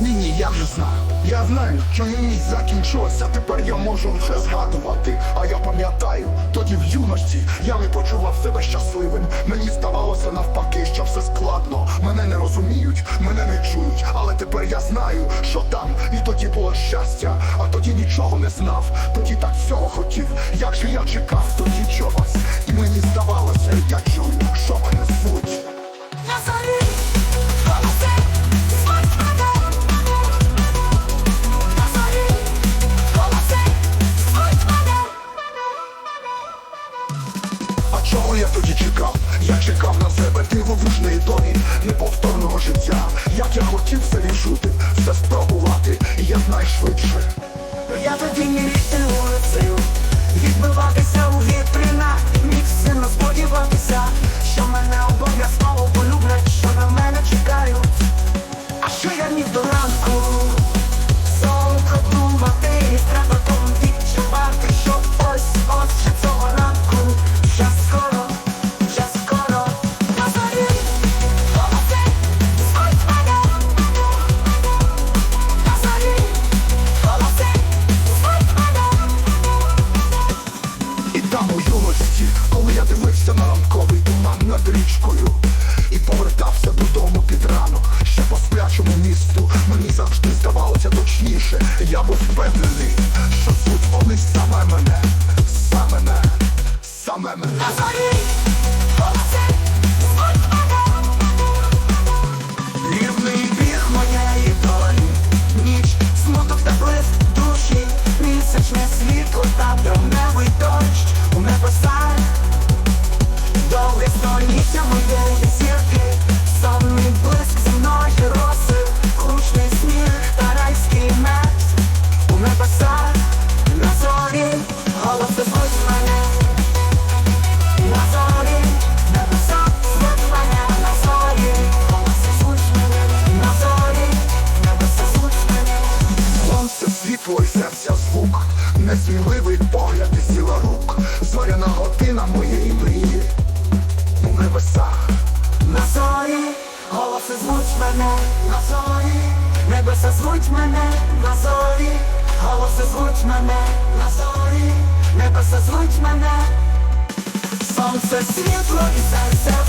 Ні, ні, я вже знаю. Я знаю, що ніч закінчилася, тепер я можу вже згадувати. А я пам'ятаю, тоді в юності я не почував себе щасливим. Мені здавалося навпаки, що все складно. Мене не розуміють, мене не чують. Але тепер я знаю, що там і тоді було щастя, а тоді нічого не знав. Тоді так всього хотів, як же я чекав тоді Як я хотів все відчути, все спробувати, і я тоді не вулицею Відбиватися у вітринах Міг сильно сподіватися там у юності, коли я дивився на ранковий туман над річкою І повертався додому під ранок, ще по сплячому місту Мені завжди здавалося точніше, я був впевнений, що звуть вони саме мене, саме мене, саме мене. Рівний біг моєї долі Ніч, смуток та блиск душі Місячне світло та травневий дощ Світло серця звук, несміливий погляд і сила рук, зоряна година моєї мрії. У небесах. На зорі Голоси звуть мене. На зорі Небеса звуть мене. На зорі Голоси звуть мене. На зорі Небеса звуть мене. Сонце, світло і серце